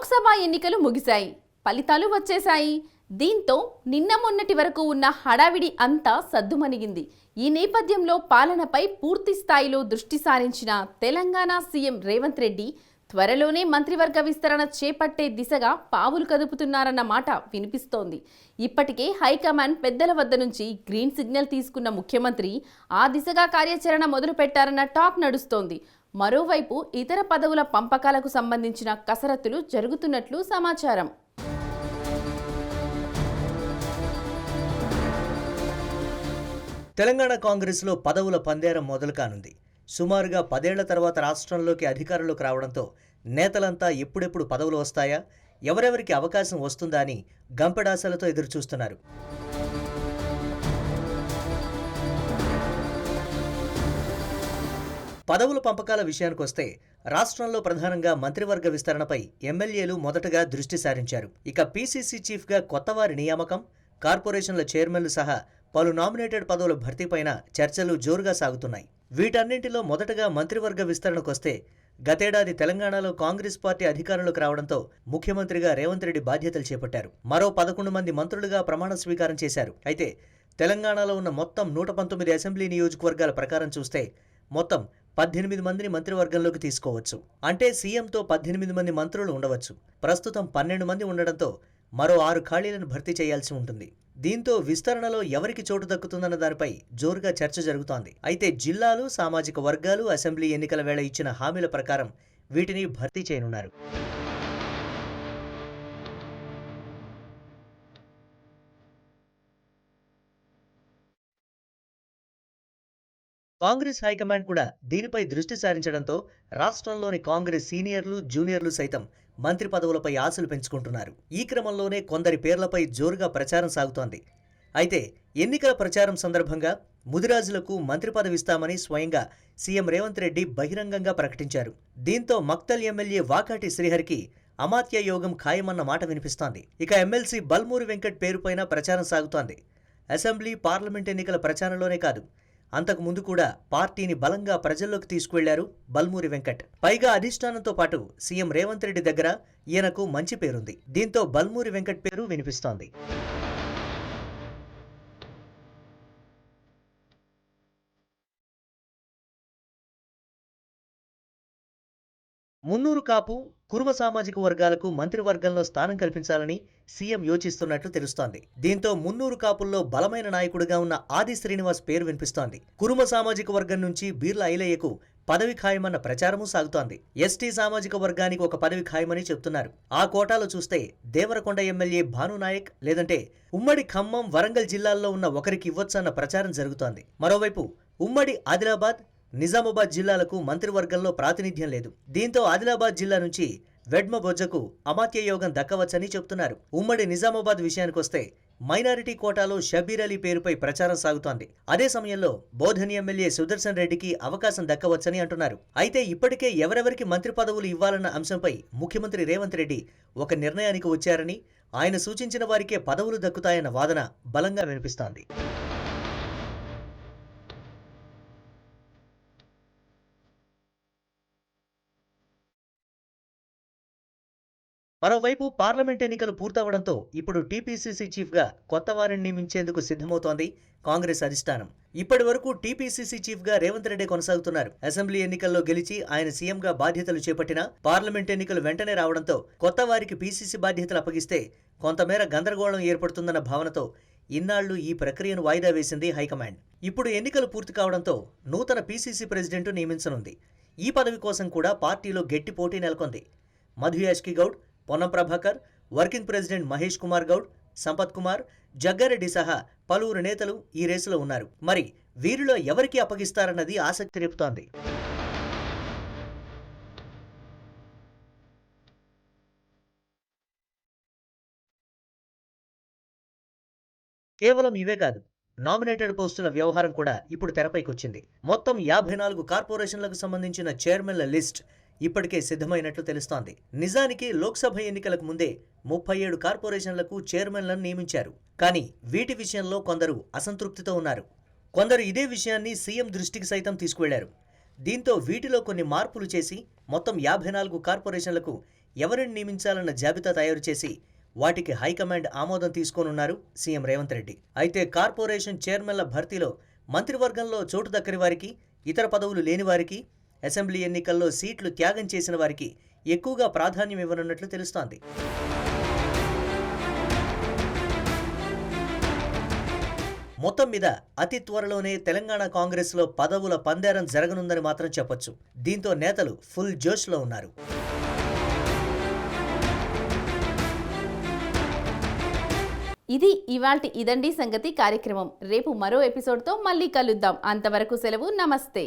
లోక్సభ ఎన్నికలు ముగిశాయి. ఫలితాలు వచ్చేశాయి. దీంతో నిన్న మొన్నటి వరకు ఉన్న హడావిడి అంతా సద్దుమణిగింది. ఈ నేపథ్యంలో పాలనపై పూర్తి స్థాయిలో దృష్టి సారించిన తెలంగాణ సీఎం రేవంత్ రెడ్డి త్వరలోనే మంత్రివర్గ విస్తరణ చేపట్టే దిశగా పావులు కదుపుతున్నారన్న మాట వినిపిస్తోంది. ఇప్పటికే హైకమాండ్ పెద్దల వద్ద నుంచి గ్రీన్ సిగ్నల్ తీసుకున్న ముఖ్యమంత్రి ఆ దిశగా కార్యాచరణ మొదలుపెట్టారన్న టాక్ నడుస్తోంది. మరోవైపు ఇతర పదవుల పంపకాలకు సంబంధించిన కసరత్తులు జరుగుతున్నట్లు సమాచారం. తెలంగాణ కాంగ్రెస్లో పదవుల పందేరం మొదలు కానుంది. సుమారుగా పదేళ్ళ తర్వాత రాష్ట్రంలోకి అధికారంలోకి రావడంతో నేతలంతా ఎప్పుడెప్పుడు పదవులు వస్తాయా? ఎవరెవరికి అవకాశం వస్తుందా అని గంపెడాసలతో ఎదురుచూస్తున్నారు. పదవుల పంపకాల విషయానికొస్తే రాష్ట్రంలో ప్రధానంగా మంత్రివర్గ విస్తరణపై ఎమ్మెల్యేలు మొదటగా దృష్టి సారించారు. ఇక పీసీసీ చీఫ్గా కొత్తవారి నియామకం కార్పొరేషన్ల చైర్మన్లు సహా పలు నామినేటెడ్ పదవుల భర్తీపైన చర్చలు జోరుగా సాగుతున్నాయి. వీటన్నింటిలో మొదటగా మంత్రివర్గ విస్తరణకొస్తే గతేడాది తెలంగాణలో కాంగ్రెస్ పార్టీ అధికారంలోకి రావడంతో ముఖ్యమంత్రిగా రేవంత్ రెడ్డి బాధ్యతలు చేపట్టారు. మరో పదకొండు మంది మంత్రులుగా ప్రమాణ స్వీకారం చేశారు. అయితే తెలంగాణలో ఉన్న మొత్తం నూట పంతొమ్మిది అసెంబ్లీ నియోజకవర్గాల ప్రకారం చూస్తే మొత్తం పద్దెనిమిది మందిని మంత్రివర్గంలోకి తీసుకోవచ్చు. అంటే సీఎంతో పద్దెనిమిది మంది మంత్రులు ఉండవచ్చు. ప్రస్తుతం పన్నెండు మంది ఉండడంతో మరో ఆరు ఖాళీలను భర్తీ చేయాల్సి ఉంటుంది. దీంతో విస్తరణలో ఎవరికి చోటు దక్కుతుందన్న దానిపై జోరుగా చర్చ జరుగుతోంది. అయితే జిల్లాలు సామాజిక వర్గాలు అసెంబ్లీ ఎన్నికల వేళ ఇచ్చిన హామీల ప్రకారం వీటిని భర్తీ చేయనున్నారు. కాంగ్రెస్ హైకమాండ్ కూడా దీనిపై దృష్టి సారించడంతో రాష్ట్రంలోని కాంగ్రెస్ సీనియర్లు జూనియర్లు సైతం మంత్రి పదవులపై ఆశలు పెంచుకుంటున్నారు. ఈ క్రమంలోనే కొందరి పేర్లపై జోరుగా ప్రచారం సాగుతోంది. అయితే ఎన్నికల ప్రచారం సందర్భంగా ముదిరాజులకు మంత్రి పదవి ఇస్తామని స్వయంగా సీఎం రేవంత్ రెడ్డి బహిరంగంగా ప్రకటించారు. దీంతో మక్తల్ ఎమ్మెల్యే వాకాటి శ్రీహరికి అమాత్య యోగం ఖాయమన్న మాట వినిపిస్తోంది. ఇక ఎమ్మెల్సీ బల్మూరి వెంకట్ పేరుపైన ప్రచారం సాగుతోంది. అసెంబ్లీ పార్లమెంట్ ఎన్నికల ప్రచారంలోనే కాదు అంతకు ముందు కూడా పార్టీని బలంగా ప్రజల్లోకి తీసుకువెళ్ళారు బల్మూరి వెంకట్. పైగా అధిష్టానంతో పాటు సీఎం రేవంత్ రెడ్డి దగ్గర ఈయనకు మంచి పేరుంది. దీంతో బల్మూరి వెంకట్ పేరు వినిపిస్తోంది. మున్నూరు కాపు కురుమ సామాజిక వర్గాలకు మంత్రివర్గంలో స్థానం కల్పించాలని సీఎం యోచిస్తున్నట్లు తెలుస్తోంది. దీంతో మున్నూరు కాపుల్లో బలమైన నాయకుడిగా ఉన్న ఆది శ్రీనివాస్ పేరు వినిపిస్తోంది. కురుమ సామాజిక వర్గం నుంచి బీర్ల ఐలయ్యకు పదవి ఖాయమన్న ప్రచారము సాగుతోంది. ఎస్టీ సామాజిక వర్గానికి ఒక పదవి ఖాయమని చెప్తున్నారు. ఆ కోటాలో చూస్తే దేవరకొండ ఎమ్మెల్యే భానునాయక్ లేదంటే ఉమ్మడి ఖమ్మం వరంగల్ జిల్లాల్లో ఉన్న ఒకరికి ఇవ్వొచ్చన్న ప్రచారం జరుగుతోంది. మరోవైపు ఉమ్మడి ఆదిలాబాద్ నిజామాబాద్ జిల్లాలకు మంత్రివర్గంలో ప్రాతినిధ్యం లేదు. దీంతో ఆదిలాబాద్ జిల్లా నుంచి వెడ్మ బొజ్జకు అమాత్య యోగం దక్కవచ్చని చెబుతున్నారు. ఉమ్మడి నిజామాబాద్ విషయానికొస్తే మైనారిటీ కోటాలో షబీర్ అలీ పేరుపై ప్రచారం సాగుతోంది. అదే సమయంలో బోధని ఎమ్మెల్యే సుదర్శన్ రెడ్డికి అవకాశం దక్కవచ్చని అంటున్నారు. అయితే ఇప్పటికే ఎవరెవరికి మంత్రి పదవులు ఇవ్వాలన్న అంశంపై ముఖ్యమంత్రి రేవంత్ రెడ్డి ఒక నిర్ణయానికి వచ్చారని ఆయన సూచించిన వారికే పదవులు దక్కుతాయన్న వాదన బలంగా వినిపిస్తోంది. మరోవైపు పార్లమెంట్ ఎన్నికలు పూర్తవడంతో ఇప్పుడు టీపీసీసీ చీఫ్గా కొత్త వారిని నియమించేందుకు సిద్ధమవుతోంది కాంగ్రెస్ అధిష్టానం. ఇప్పటి వరకు టీపీసీసీ చీఫ్గా రేవంత్ రెడ్డి కొనసాగుతున్నారు. అసెంబ్లీ ఎన్నికల్లో గెలిచి ఆయన సీఎంగా బాధ్యతలు చేపట్టినా పార్లమెంట్ ఎన్నికలు వెంటనే రావడంతో కొత్త వారికి పీసీసీ బాధ్యతలు అప్పగిస్తే కొంతమేర గందరగోళం ఏర్పడుతుందన్న భావనతో ఇన్నాళ్ళు ఈ ప్రక్రియను వాయిదా వేసింది హైకమాండ్. ఇప్పుడు ఎన్నికలు పూర్తి కావడంతో నూతన పీసీసీ ప్రెసిడెంట్ నియమించనుంది. ఈ పదవి కోసం కూడా పార్టీలో గట్టి పోటీ నెలకొంది. మధు యాష్కి గౌడ్ పొన్నం ప్రభాకర్ వర్కింగ్ ప్రెసిడెంట్ మహేష్ కుమార్ గౌడ్ సంపత్ కుమార్ జగ్గారెడ్డి సహా పలువురు నేతలు ఈ రేసులో ఉన్నారు. మరి వీరిలో ఎవరికి అప్పగిస్తారన్నది ఆసక్తి రేపుతోంది. కేవలం ఇవే కాదు నామినేటెడ్ పోస్టుల వ్యవహారం కూడా ఇప్పుడు తెరపైకి వచ్చింది మొత్తం యాభై నాలుగు కార్పొరేషన్లకు సంబంధించిన చైర్మన్ల లిస్ట్ ఇప్పటికే సిద్ధమైనట్లు తెలుస్తోంది. నిజానికి లోక్సభ ఎన్నికలకు ముందే ముప్పై ఏడు కార్పొరేషన్లకు చైర్మన్లను నియమించారు. కానీ వీటి విషయంలో కొందరు అసంతృప్తితో ఉన్నారు. కొందరు ఇదే విషయాన్ని సీఎం దృష్టికి సైతం తీసుకువెళ్ళారు. దీంతో వీటిలో కొన్ని మార్పులు చేసి మొత్తం యాభై నాలుగు కార్పొరేషన్లకు ఎవరిని నియమించాలన్న జాబితా తయారు చేసి వాటికి హైకమాండ్ ఆమోదం తీసుకోనున్నారు సీఎం రేవంత్ రెడ్డి. అయితే కార్పొరేషన్ చైర్మన్ల భర్తీలో మంత్రివర్గంలో చోటు దక్కని వారికి ఇతర పదవులు లేని వారికి అసెంబ్లీ ఎన్నికల్లో సీట్లు త్యాగం చేసిన వారికి ఎక్కువగా ప్రాధాన్యం ఇవ్వనున్నట్లు తెలుస్తోంది. మొత్తం మీద అతి త్వరలోనే తెలంగాణ కాంగ్రెస్లో పదవుల పందేరం జరగనుందని మాత్రం చెప్పొచ్చు. దీంతో నేతలు ఫుల్ జోష్లో ఉన్నారు. ఇది ఇవాల్టి ఇదండి సంగతి కార్యక్రమం. రేపు మరో ఎపిసోడ్తో మళ్ళీ కలుద్దాం. అంతవరకు సెలవు. నమస్తే.